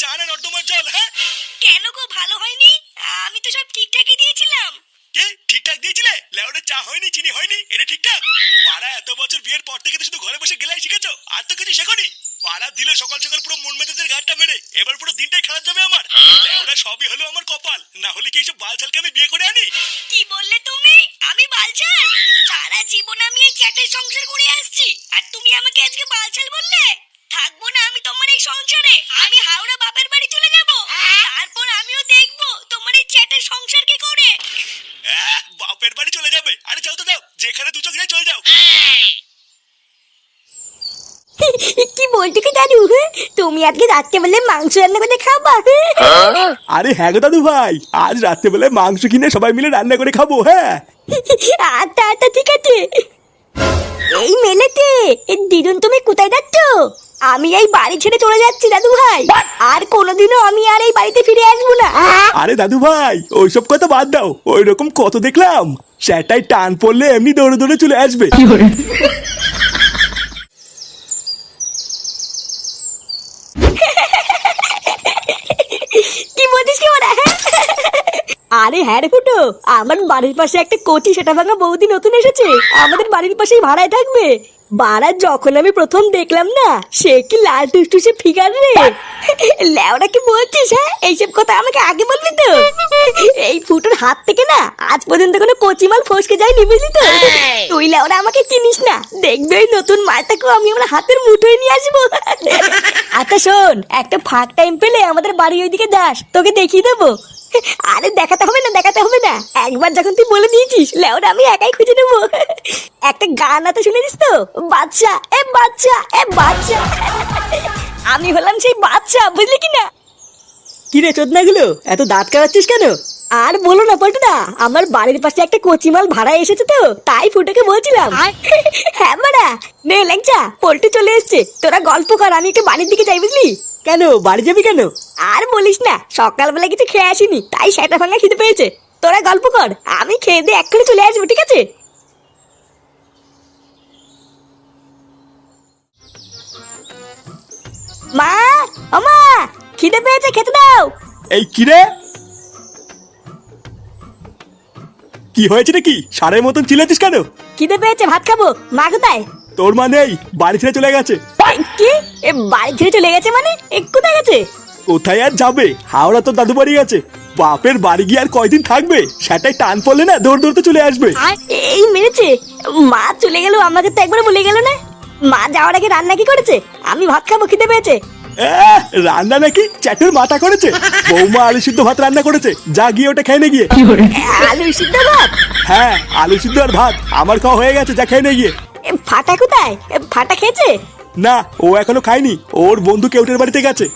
চা না নর্দমার জল হ্যাঁ? কেন গো ভালো হয়নি? আমি তো সব ঠিকঠাকই দিয়েছিলাম। কে? ঠিকঠাক দিয়েছিলে? লেওরা চা হয়নি চিনি হয়নি এটা ঠিকঠাক? পাড়া এত বছর বিয়ের পর থেকে তো শুধু ঘরে বসে গেলাই শিখেছো আর তো কিছু শেখনি? পাড়া দিলে সকাল সকাল পুরো মন মেজাজের গাড়টা মেরে এবার পুরো দিনটাই খারাপ যাবে আমার। লেওরা সবই হলো আমার কপাল না হলে কি এইসব বালছালকে আমি বিয়ে করে আনি? কি বললে তুমি? আমি বালছাল? সারা জীবন আমি এই চ্যাটের সংসার করে আসছি আর তুমি আমাকে আজকে বালছাল বললে? থাকব না আমি তোমার এই সংসারে। আমি হাওড়া বাপের বাড়ি চলে যাব। তারপর আমিও দেখব তোমার এই চ্যাটের সংসার কি করে। আহ, বাপের বাড়ি চলে যাবে। আরে যাও তো যাও। যেখানে দু চোখ চলে যাও। কি বলছো কি দাদু? তুমি আজকে রাত্রে বলে মাংস রান্না করে খাবা? আরে হ্যাঁ গো দাদু ভাই আজ রাত্রেবেলা মাংস কিনে সবাই মিলে রান্না করে খাব হ্যাঁ? আচ্ছা আচ্ছা ঠিক আছে। এই মেলেতে দিদুন তুমি কোথায় যাচ্ছ? আমি এই বাড়ি ছেড়ে চলে যাচ্ছি দাদু ভাই আর কোনোদিনও আমি আর এই বাড়িতে ফিরে আসব না। আরে দাদু ভাই ওইসব কথা বাদ দাও। ওই রকম কত দেখলাম। সেটাই টান পড়লে এমনি দৌড়ে দৌড়ে চলে আসবে। কি বলছিস কি ওরা আরে হ্যাঁ রে ফুটো, আমার বাড়ির পাশে একটা কচি সেটা ভাঙা বৌদি নতুন এসেছে। আমাদের বাড়ির পাশেই ভাড়ায় থাকবে। বাড়া, যখন আমি প্রথম দেখলাম না, সে কি লাল টুসটুসে ফিগার রে। ল্যাওরা কি বলছিস হ্যাঁ? এইসব কথা আমাকে আগে বলবি তো। এই ফুটোর হাত থেকে না, আজ পর্যন্ত কোনো কচি মাল ফসকে যায়নি, বুঝলি তো? তুই ল্যাওরা আমাকে চিনিস না। দেখবে ওই নতুন মালটাকেও আমি আমার হাতের মুঠোয় নিয়ে আসব। আচ্ছা শোন, একটা ফাঁক টাইম পেলে আমাদের বাড়ি ওইদিকে যাস, তোকে দেখিয়ে দেবো। আরে দেখাতে হবে না দেখাতে হবে না। একবার যখন তুই বলে দিয়েছিস লেওরা আমি একাই খুঁজে নেব। একটা গান আছে শুনেছিস তো? বাচ্চা এ বাচ্চা এ বাচ্চা আমি হলাম সেই বাচ্চা বুঝলি কি না? কি রে চোদনাগুলো এত দাঁত কাটাচ্ছিস কেন? আর বলো না পল্টুদা আমার বাড়ির পাশে একটা কচিমাল ভাড়া এসেছে তো তাই ফুটোকে বলছিলাম। হ্যাঁ মারা নে লেংচা পল্টু চলে এসছে। তোরা গল্প কর আমি একটু বাড়ির দিকে যাই বুঝলি? কেন? বাড়ি যাবি কেন? আর বলিস না সকালবেলা কিছু খেয়ে আসিনি তাই সেটা ভাঙা খিদে পেয়েছে। তোরা গল্প কর আমি খেয়ে দিয়ে এক্ষুনি চলে আসব ঠিক আছে? মা ও মা খিদে পেয়েছে খেতে দাও। এই কি রে কি হয়েছে নাকি? সারের মতন চিল্লাছিস কেন? খিদে পেয়েছে ভাত খাব মা কোথায়? তোর মা নেই বাড়ি ছেড়ে চলে গেছে। কি? এ বাড়ি ছেড়ে চলে গেছে মানে? এ কোথায় গেছে? কোথায় আর যাবে? হাওড়া তো দাদু বাড়ি গেছে বাপের বাড়ি গিয়ে আর কয়দিন থাকবে? সেটাই টান পড়লে না দৌড় দৌড়তে চলে আসবে। এই মেরেছে। মা চলে গেল আমাকে তো একবার বলে গেল না। মা যাওয়ার আগে রান্না কি করেছে? আমি ভাত খাব খিদে পেয়েছে। আহ, রান্না নাকি চ্যাটের মাথা করেছে? বৌমা আলু সিদ্ধ ভাত রান্না করেছে। যা গিয়ে ওটা খেয়ে নে গিয়ে। আলু সিদ্ধ ভাত? হ্যাঁ আলু সিদ্ধ আর ভাত। আমার খাওয়া হয়ে গেছে যা খেয়ে নে গিয়ে। এ, ফাটা কোথায়? এ, ফাটা খেয়েছে? না, ও এখনও খায়নি। ওর বন্ধু কেউটের বাড়িতে গেছে।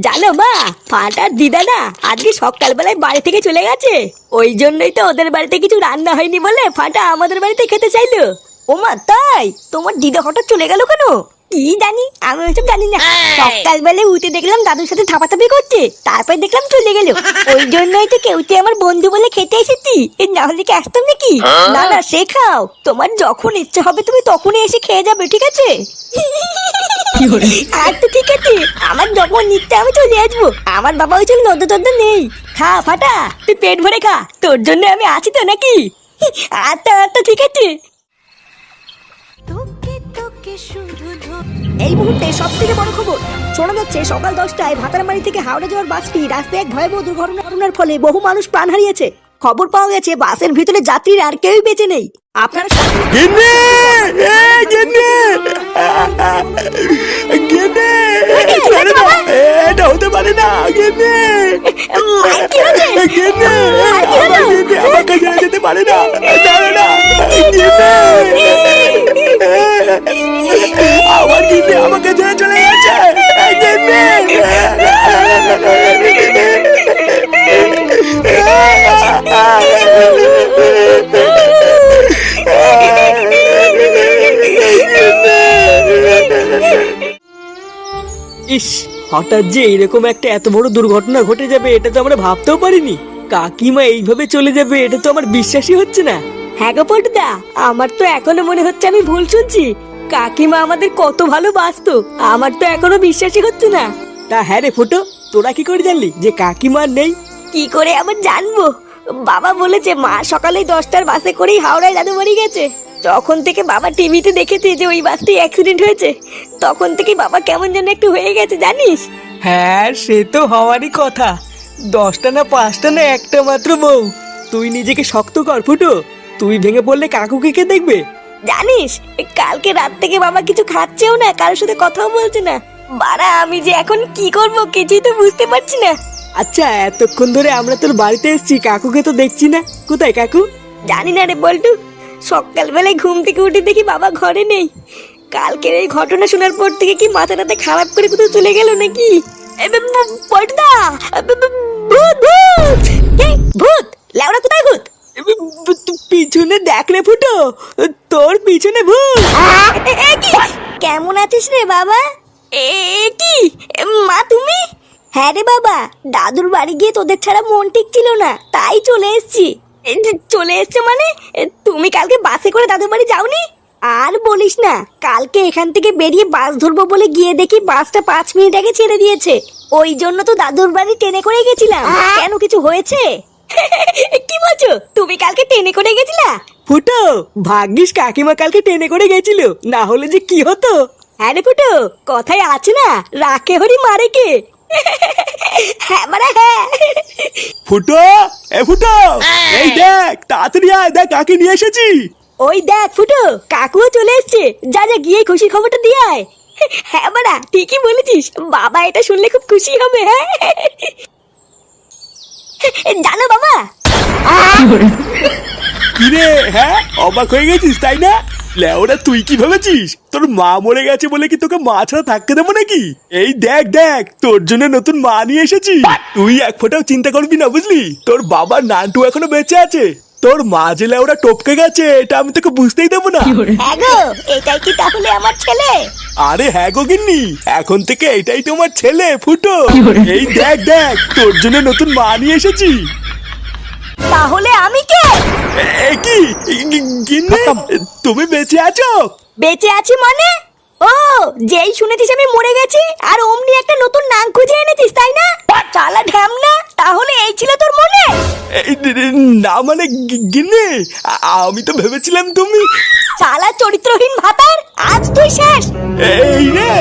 জানো মা ফাটার দিদা না আজকে সকালবেলায় বাড়ি থেকে চলে গেছে। ওই জন্যই তো ওদের বাড়িতে কিছু রান্না হয়নি বলে ফাটা আমাদের বাড়িতে খেতে চাইলো। ও মা তাই? তোমার দিদা হঠাৎ চলে গেল কেন? কি জানি? আমি ওইসব জানি না। সকালবেলায় উঠে দেখলাম দাদুর সাথে থাপাথাপি করছে। তারপর দেখলাম চলে গেল। ওই জন্যই তো কেউতে আমার বন্ধু বলে খেতে এসেছি। এ না হলে কি আসতাম নাকি? না না শেখাও তোমার যখন ইচ্ছে হবে তুমি তখনই এসে খেয়ে যাবে ঠিক আছে? আচ্ছা ঠিক আছে আমার যখন নিতে আমি চলে আসব। আমার বাবা ওই জন্য নদ্য টদ্য নেই। খা ফাটা তুই পেট ভরে খা। তোর জন্য আমি আছি তো নাকি? আচ্ছা আচ্ছা ঠিক আছে। এই মুহূর্তে সব থেকে বড় খবর শোনা যাচ্ছে সকাল দশটায় ভাতারমারি থেকে হাওড়া যাওয়ার বাসটি রাস্তায় এক ভয়াবহ দুর্ঘটনার ফলে বহু মানুষ প্রাণ হারিয়েছে। খবর পাওয়া গেছে বাসের ভিতরে যাত্রীর আর কেউই বেঁচে নেই। আপনারা এটা হতে পারে না আমার যেতে পারে না। গিন্নি আমাকে ছেড়ে চলে গেছে ইস হঠাৎ যে এরকম একটা এত বড় দুর্ঘটনা ঘটে যাবে এটা তো আমরা ভাবতেও পারিনি। কাকিমা এইভাবে চলে যাবে এটা তো আমার বিশ্বাসই হচ্ছে না। হ্যাঁ গো পটুদা আমার তো এখনও মনে হচ্ছে আমি ভুল শুনছি। কাকিমা আমাদের কত ভালো বাসতো আমার তো এখনও বিশ্বাসই হচ্ছে না। তা হ্যাঁ রে ফুটো তোরা কি করে জানলি যে কাকিমা নেই? কি করে আবার জানব? বাবা বলেছে মা সকালে দশটার বাসে করেই হাওড়ায় দাদু বাড়ি গেছে। যখন থেকে বাবা টিভিতে দেখেছে যে ওই বাসটি অ্যাক্সিডেন্ট হয়েছে তখন থেকে বাবা কেমন যেন একটু হয়ে গেছে জানিস? হ্যাঁ সে তো হওয়ারই কথা। দশটা না পাঁচটা না একটা মাত্র বউ। তুই নিজেকে শক্ত কর ফুটো। তুই ভেঙে পড়লে কাকুকে কে দেখবে? জানিস কালকে রাত থেকে বাবা কিছু খাচ্ছেও না কারোর সাথে কথাও বলছে না। বাড়া আমি যে এখন কি করব কিছুই তো বুঝতে পারছি না। আচ্ছা এতক্ষণ ধরে আমরা তোর বাড়িতে এসেছি কাকুকে তো দেখছি না। কোথায় কাকু? জানি না রে বল্টু সকালবেলায় ঘুম থেকে উঠে দেখি বাবা ঘরে নেই। কালকের এই ঘটনা শোনার পর থেকে কি মাথা টাথা খারাপ করে কোথাও চলে গেল নাকি? ভূত ভূত! লেওড়া কোথায় ভূত? পিছনে দেখ রে ফুটো তোর পিছনে ভূত। কি? কেমন আছিস রে বাবা? এ কি? মা তুমি? হ্যাঁ রে বাবা দাদুর বাড়ি গিয়ে তোদের ছাড়া মন ঠিক ছিল না তাই চলে এসেছি। চলে এসছো মানে? তুমি কালকে বাসে করে দাদুর বাড়ি যাওনি? আর বলিস না কালকে এখান থেকে বেরিয়ে বাস ধরবো বলে গিয়ে দেখি বাসটা পাঁচ মিনিট আগে ছেড়ে দিয়েছে। ওই জন্য তো দাদুর বাড়ি ট্রেনে করে গেছিলাম। কেন কিছু হয়েছে? কি বলছো? তুমি কালকে ট্রেনে করে গেছিলা? ফুটো ভাগ্যিস কাকিমা কালকে টেনে করে গেছিল। না হলে যে কি হতো? হ্যাঁ রে ফুটো কথায় আছে না রাখে হরি মারে কে? হ্যাঁ মানে হ্যাঁ। ফুটো এ ফুটো এই দেখ তাড়াতাড়ি আয় দেখ কাকে নিয়ে এসেছি। ওই দেখ ফুটো কাকুও চলে এসছে যা যা গিয়ে খুশির খবরটা দিয়ে আয়। হ্যাঁ বাড়া ঠিকই বলেছিস বাবা এটা শুনলে খুব খুশি হবে হ্যাঁ। জানো বাবা? কিরে হ্যাঁ? অবাক হয়ে গেছিস তাই না? লেওরা তুই কি ভেবেছিস? তোর মা মরে গেছে বলে কি তোকে মা ছাড়া থাকতে দেবো নাকি? এই দেখ দেখ তোর জন্য নতুন মা নিয়ে এসেছি। তুই এক ফোটাও চিন্তা করবি না বুঝলি? তোর বাবার নানটু এখনও বেঁচে আছে। তোর মা যে লেওরা টপকে গেছে এটা আমি তোকে বুঝতেই দেবো না। হ্যাঁ গো এটাই কি তাহলে আমার ছেলে? আরে হ্যাঁ গো গিন্নি এখন থেকে এটাই তোমার ছেলে ফুটো। এই দেখ দেখ তোর জন্য নতুন মা নিয়ে এসেছি। তাহলে আমি কে? এ কি? গি- গিন্নি তুমি বেঁচে আছো? বেঁচে আছি মানে? ও যেই শুনেছিস আমি মরে গেছি আর অমনি একটা নতুন নাম খুঁজে এনেছিস তাই না? চালা ঢ্যামনা তাহলে এই ছিল তোর মনে? না মানে গিনে গিন্নি আমি তো ভেবেছিলাম তুমি চালা চরিত্রহীন ভাতার আজ তুই শেষ। এই রে!